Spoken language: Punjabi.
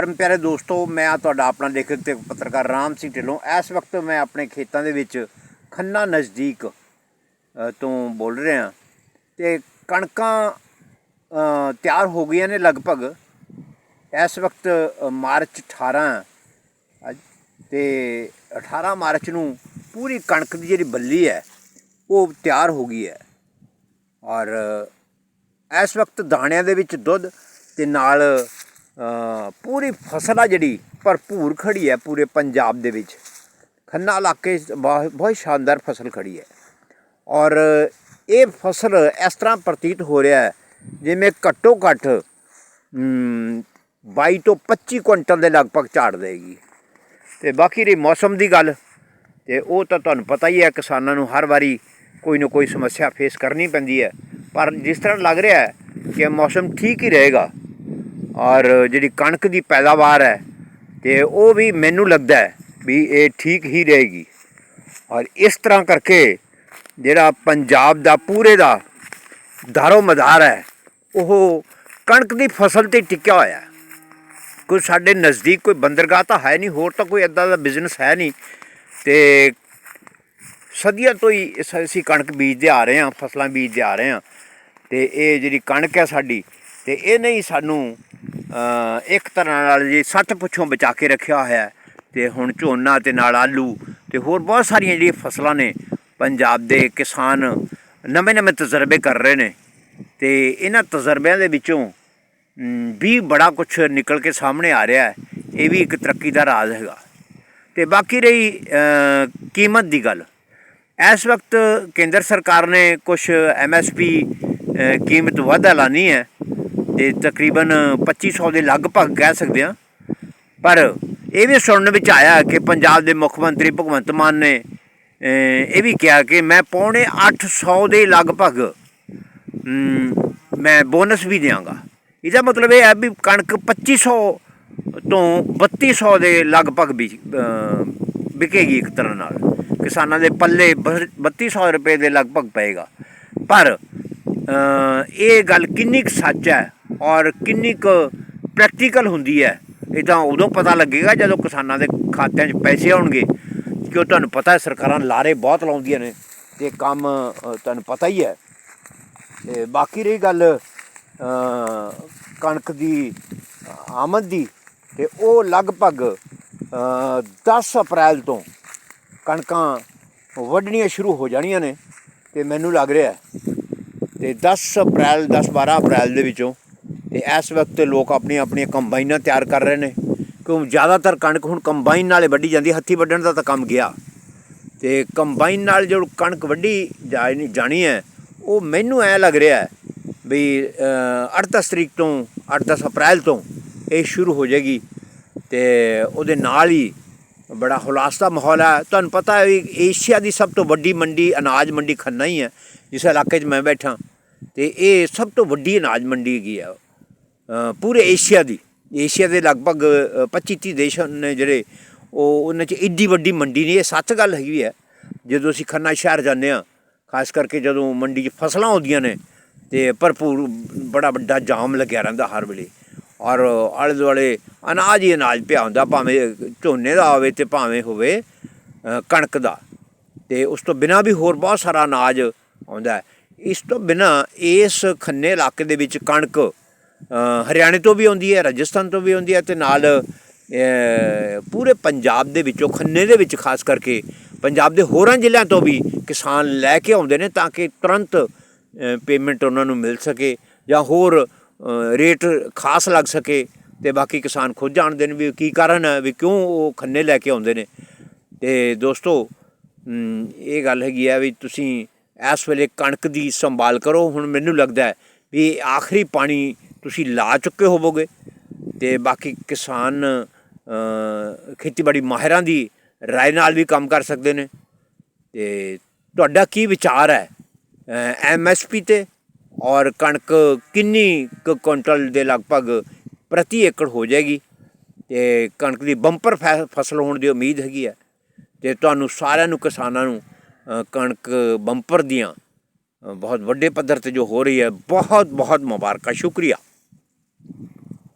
ਪਰਮ ਪਿਆਰੇ ਦੋਸਤੋ, ਮੈਂ ਆ ਤੁਹਾਡਾ ਆਪਣਾ ਲੇਖਕ ਤੇ ਪੱਤਰਕਾਰ ਰਾਮ ਸਿੰਘ ਢਿੱਲੋਂ, ਇਸ ਵਕਤ ਮੈਂ ਆਪਣੇ ਖੇਤਾਂ ਦੇ ਵਿੱਚ ਖੰਨਾ ਨਜ਼ਦੀਕ ਤੋਂ ਬੋਲ ਰਿਹਾ ਤੇ ਕਣਕਾਂ ਤਿਆਰ ਹੋ ਗਈਆਂ ਨੇ ਲਗਭਗ। ਇਸ ਵਕਤ ਮਾਰਚ 18 ਅੱਜ ਤੇ 18 ਮਾਰਚ ਨੂੰ ਪੂਰੀ ਕਣਕ ਦੀ ਜਿਹੜੀ ਬੱਲੀ ਹੈ, ਉਹ ਤਿਆਰ ਹੋ ਗਈ ਹੈ। ਔਰ, ਇਸ ਵਕਤ ਦਾਣਿਆਂ ਦੇ ਵਿੱਚ ਦੁੱਧ ਤੇ ਨਾਲ ਪੂਰੀ ਫਸਲ ਆ ਜਿਹੜੀ ਭਰਪੂਰ ਖੜੀ ਹੈ ਪੂਰੇ ਪੰਜਾਬ ਦੇ ਵਿੱਚ। ਖੰਨਾ ਇਲਾਕੇ ਬਹੁਤ ਸ਼ਾਨਦਾਰ ਫਸਲ ਖੜੀ ਹੈ। ਔਰ ਇਹ ਫਸਲ ਇਸ ਤਰ੍ਹਾਂ ਪ੍ਰਤੀਤ ਹੋ ਰਿਹਾ ਹੈ ਜਿਵੇਂ ਘੱਟੋ ਘੱਟ ਅਮ, 22 ਤੋਂ 25 ਕੁਇੰਟਲ ਦੇ ਲਗਭਗ ਝਾੜ ਦੇਗੀ। ਤੇ ਬਾਕੀ ਰਹੀ ਮੌਸਮ ਦੀ ਗੱਲ ਤੇ ਉਹ ਤਾਂ ਤੁਹਾਨੂੰ ਪਤਾ ਹੀ ਹੈ ਕਿਸਾਨਾਂ ਨੂੰ ਹਰ ਵਾਰੀ ਕੋਈ ਨਾ ਕੋਈ ਸਮੱਸਿਆ ਫੇਸ ਕਰਨੀ ਪੈਂਦੀ ਹੈ। ਪਰ ਜਿਸ ਤਰ੍ਹਾਂ ਲੱਗ ਰਿਹਾ ਹੈ ਕਿ ਮੌਸਮ ਠੀਕ ਹੀ ਰਹੇਗਾ ਔਰ ਜਿਹੜੀ ਕਣਕ ਦੀ ਪੈਦਾਵਾਰ ਹੈ, ਤੇ ਉਹ ਵੀ ਮੈਨੂੰ ਲੱਗਦਾ ਹੈ ਵੀ ਇਹ ਠੀਕ ਹੀ ਰਹੇਗੀ। ਔਰ ਇਸ ਤਰ੍ਹਾਂ ਕਰਕੇ ਜਿਹੜਾ ਪੰਜਾਬ ਦਾ ਪੂਰੇ ਦਾ ਦਾਰੋ ਮਦਾਰ ਹੈ, ਉਹ ਕਣਕ ਦੀ ਫਸਲ ਤੇ ਟਿਕਿਆ ਹੋਇਆ ਹੈ। ਕੋਈ ਸਾਡੇ ਨਜ਼ਦੀਕ ਕੋਈ ਬੰਦਰਗਾਹ ਤਾਂ ਹੈ ਨਹੀਂ, ਹੋਰ ਤਾਂ ਕੋਈ ਐਦਾਂ ਦਾ ਬਿਜ਼ਨਸ ਹੈ ਨਹੀਂ। ਤੇ ਸਦੀਆਂ ਤੋਂ ਹੀ ਅਸੀਂ ਕਣਕ ਬੀਜਦੇ ਆ ਰਹੇ ਹਾਂ, ਫਸਲਾਂ ਬੀਜਦੇ ਆ ਰਹੇ ਹਾਂ। ਤੇ ਇਹ ਜਿਹੜੀ ਕਣਕ ਹੈ ਸਾਡੀ, ਤੇ ਇਹ ਨਹੀਂ ਸਾਨੂੰ ਇੱਕ ਤਰ੍ਹਾਂ ਨਾਲ ਜੀ ਸੱਤ ਪੁੱਛੋਂ ਬਚਾ ਕੇ ਰੱਖਿਆ ਹੋਇਆ ਹੈ ਤੇ ਹੁਣ ਝੋਨਾ ਤੇ ਨਾਲ ਆਲੂ ਤੇ ਹੋਰ ਬਹੁਤ ਸਾਰੀਆਂ ਜਿਹੜੀਆਂ ਫਸਲਾਂ ਨੇ ਪੰਜਾਬ ਦੇ ਕਿਸਾਨ ਨਵੇਂ ਨਵੇਂ ਤਜਰਬੇ ਕਰ ਰਹੇ ਨੇ ਤੇ ਇਹਨਾਂ ਤਜਰਬਿਆਂ ਦੇ ਵਿੱਚੋਂ ਵੀ ਬੜਾ ਕੁਝ ਨਿਕਲ ਕੇ ਸਾਹਮਣੇ ਆ ਰਿਹਾ ਹੈ, ਇਹ ਵੀ ਇੱਕ ਤਰੱਕੀ ਦਾ ਰਾਜ਼ ਹੈਗਾ। ਤੇ ਬਾਕੀ ਰਹੀ ਕੀਮਤ ਦੀ ਗੱਲ। ਇਸ ਵਕਤ ਕੇਂਦਰ ਸਰਕਾਰ ਨੇ ਕੁਝ ਐਮਐਸਪੀ ਕੀਮਤ ਵਾਧਾ ਐਲਾਨੀ ਹੈ। ਤੇ ਤਕਰੀਬਨ 2500 ਦੇ ਲਗਭਗ ਕਹਿ ਸਕਦੇ ਹਾਂ। ਪਰ ਇਹ ਵੀ ਸੁਣਨ ਵਿੱਚ ਆਇਆ ਕਿ ਪੰਜਾਬ ਦੇ ਮੁੱਖ ਮੰਤਰੀ ਭਗਵੰਤ ਮਾਨ ਨੇ ਇਹ ਵੀ ਕਿਹਾ ਕਿ ਮੈਂ ਪੌਣੇ 800 ਦੇ ਲਗਭਗ ਮੈਂ ਬੋਨਸ ਵੀ ਦਿਆਂਗਾ। ਇਹਦਾ ਮਤਲਬ ਇਹ ਹੈ ਵੀ ਕਣਕ 2500 ਤੋਂ 3200 ਦੇ ਲਗਭਗ ਵੀ ਵਿਕੇਗੀ ਇੱਕ ਤਰ੍ਹਾਂ ਨਾਲ। ਕਿਸਾਨਾਂ ਦੇ ਪੱਲੇ ਬ- 3200 ਰੁਪਏ ਦੇ ਲਗਭਗ ਪਏਗਾ। ਪਰ ਇਹ ਗੱਲ ਕਿੰਨੀ ਕੁ ਸੱਚ ਹੈ ਔਰ ਕਿੰਨੀ ਕੁ ਪ੍ਰੈਕਟੀਕਲ ਹੁੰਦੀ ਹੈ ਇਹ ਤਾਂ ਉਦੋਂ ਪਤਾ ਲੱਗੇਗਾ ਜਦੋਂ ਕਿਸਾਨਾਂ ਦੇ ਖਾਤਿਆਂ 'ਚ ਪੈਸੇ ਆਉਣਗੇ ਕਿਉਂ ਤੁਹਾਨੂੰ ਪਤਾ ਹੈ ਸਰਕਾਰਾਂ ਲਾਰੇ ਬਹੁਤ ਲਾਉਂਦੀਆਂ ਨੇ ਤੇ ਕੰਮ ਤੁਹਾਨੂੰ ਪਤਾ ਹੀ ਹੈ। ਤੇ ਬਾਕੀ ਰਹੀ ਗੱਲ ਕਣਕ ਦੀ ਆਮਦ ਦੀ ਤੇ ਉਹ ਲਗਭਗ ਅ, 10 ਅਪ੍ਰੈਲ ਤੋਂ ਕਣਕਾਂ ਵੱਢਣੀਆਂ ਸ਼ੁਰੂ ਹੋ ਜਾਣੀਆਂ ਨੇ ਤੇ ਮੈਨੂੰ ਲੱਗ ਰਿਹਾ ਹੈ ਤੇ 10 ਅਪ੍ਰੈਲ 10 12 ਅਪ੍ਰੈਲ ਦੇ ਵਿੱਚੋਂ ਤੇ ਇਸ ਵਕਤ ਲੋਕ ਆਪਣੀਆਂ ਆਪਣੀਆਂ ਕੰਬਾਈਨਾਂ ਤਿਆਰ ਕਰ ਰਹੇ ਨੇ। ਕਿਉਂ? ਜ਼ਿਆਦਾਤਰ ਕਣਕ ਹੁਣ ਕੰਬਾਈਨ ਨਾਲੇ ਵੱਢੀ ਜਾਂਦੀ, ਹੱਥੀ ਵੱਢਣ ਦਾ ਤਾਂ ਕੰਮ ਗਿਆ। ਤੇ ਕੰਬਾਈਨ ਨਾਲ ਜੋ ਕਣਕ ਵੱਢੀ ਜਾਣੀ ਜਾਣੀ ਹੈ, ਉਹ ਮੈਨੂੰ ਐ ਲੱਗ ਰਿਹਾ ਵੀ 8-10 ਤਰੀਕ ਤੋਂ 8-10 ਅਪ੍ਰੈਲ ਤੋਂ ਇਹ ਸ਼ੁਰੂ ਹੋ ਜਾਏਗੀ। ਤੇ ਉਹਦੇ ਨਾਲ ਹੀ ਬੜਾ ਹੁਲਾਸ ਦਾ ਮਾਹੌਲ ਹੈ। ਤੁਹਾਨੂੰ ਪਤਾ ਹੈ ਵੀ ਏਸ਼ੀਆ ਦੀ ਸਭ ਤੋਂ ਵੱਡੀ ਮੰਡੀ, ਅਨਾਜ ਮੰਡੀ ਖੰਨਾ ਹੀ ਹੈ, ਜਿਸ ਇਲਾਕੇ 'ਚ ਮੈਂ ਬੈਠਾ। ਤੇ ਇਹ ਸਭ ਤੋਂ ਵੱਡੀ ਅਨਾਜ ਮੰਡੀ ਹੈਗੀ ਆ। ਪੂਰੇ ਏਸ਼ੀਆ ਦੀ। ਏਸ਼ੀਆ ਦੇ ਲਗਭਗ 25-30 ਦੇਸ਼ ਨੇ ਜਿਹੜੇ ਉਹ ਉਹਨਾਂ 'ਚ ਇੱਡੀ ਵੱਡੀ ਮੰਡੀ ਨਹੀਂ, ਇਹ ਸੱਚ ਗੱਲ ਹੈਗੀ ਹੈ। ਜਦੋਂ ਅਸੀਂ ਖੰਨਾ ਸ਼ਹਿਰ ਜਾਂਦੇ ਆ ਖਾਸ ਕਰਕੇ ਜਦੋਂ ਮੰਡੀ 'ਚ ਫਸਲਾਂ ਆਉਂਦੀਆਂ ਨੇ, ਤੇ ਭਰਪੂਰ ਬੜਾ ਵੱਡਾ ਜਾਮ ਲੱਗਿਆ ਰਹਿੰਦਾ ਹਰ ਵੇਲੇ। ਔਰ ਆਲੇ ਦੁਆਲੇ ਅਨਾਜ ਹੀ ਅਨਾਜ ਪਿਆ ਹੁੰਦਾ, ਭਾਵੇਂ ਝੋਨੇ ਦਾ ਹੋਵੇ ਤੇ ਭਾਵੇਂ ਹੋਵੇ ਕਣਕ ਦਾ। ਤੇ ਉਸ ਤੋਂ ਬਿਨਾ ਵੀ ਹੋਰ ਬਹੁਤ ਸਾਰਾ ਅਨਾਜ ਆਉਂਦਾ ਇਸ ਤੋਂ ਬਿਨਾ ਇਸ ਖੰਨੇ ਇਲਾਕੇ ਦੇ ਵਿੱਚ ਕਣਕ ਹਰਿਆਣੇ ਤੋਂ ਵੀ ਆਉਂਦੀ ਹੈ, ਰਾਜਸਥਾਨ ਤੋਂ ਵੀ ਆਉਂਦੀ ਹੈ ਤੇ ਨਾਲ ਪੂਰੇ ਪੰਜਾਬ ਦੇ ਵਿੱਚੋਂ, ਖੰਨੇ ਦੇ ਵਿੱਚ ਖਾਸ ਕਰਕੇ ਪੰਜਾਬ ਦੇ ਹੋਰਾਂ ਜ਼ਿਲ੍ਹਿਆਂ ਤੋਂ ਵੀ ਕਿਸਾਨ ਲੈ ਕੇ ਆਉਂਦੇ ਨੇ ਤਾਂ ਕਿ ਤੁਰੰਤ ਪੇਮੈਂਟ ਉਹਨਾਂ ਨੂੰ ਮਿਲ ਸਕੇ ਜਾਂ ਹੋਰ ਰੇਟ ਖਾਸ ਲੱਗ ਸਕੇ ਤੇ ਬਾਕੀ ਕਿਸਾਨ ਖੁਦ ਜਾਣਦੇ ਨੇ ਵੀ ਕੀ ਕਾਰਨ ਹੈ, ਵੀ ਕਿਉਂ ਉਹ ਖੰਨੇ ਲੈ ਕੇ ਆਉਂਦੇ ਨੇ। ਤੇ ਦੋਸਤੋ ਇਹ ਗੱਲ ਹੈਗੀ ਆ ਵੀ ਤੁਸੀਂ ਇਸ ਵੇਲੇ ਕਣਕ ਦੀ ਸੰਭਾਲ ਕਰੋ। ਹੁਣ ਮੈਨੂੰ ਲੱਗਦਾ ਵੀ ਆਖਰੀ ਪਾਣੀ ਤੁਸੀਂ ਲਾ ਚੁੱਕੇ ਹੋਵੋਗੇ ਤੇ ਬਾਕੀ ਕਿਸਾਨ ਖੇਤੀਬਾੜੀ ਮਾਹਿਰਾਂ ਦੀ ਰਾਏ ਨਾਲ ਵੀ ਕੰਮ ਕਰ ਸਕਦੇ ਨੇ। ਤੇ ਤੁਹਾਡਾ ਕੀ ਵਿਚਾਰ ਹੈ ਐਮਐਸਪੀ ਤੇ ਔਰ ਕਣਕ ਕਿੰਨੀ ਕੁ ਕੁਇੰਟਲ ਦੇ ਲਗਭਗ ਪ੍ਰਤੀ ਏਕੜ ਹੋ ਜਾਏਗੀ? ਤੇ ਕਣਕ ਦੀ ਬੰਪਰ ਫੈ- ਫਸਲ ਹੋਣ ਦੀ ਉਮੀਦ ਹੈਗੀ ਹੈ। ਤੇ ਤੁਹਾਨੂੰ ਸਾਰਿਆਂ ਨੂੰ, ਕਿਸਾਨਾਂ ਨੂੰ ਕਣਕ ਬੰਪਰ ਦੀਆਂ ਬਹੁਤ ਵੱਡੇ ਪੱਧਰ ਤੇ ਜੋ ਹੋ ਰਹੀ ਹੈ ਬਹੁਤ ਬਹੁਤ ਮੁਬਾਰਕਾਂ। ਸ਼ੁਕਰੀਆ।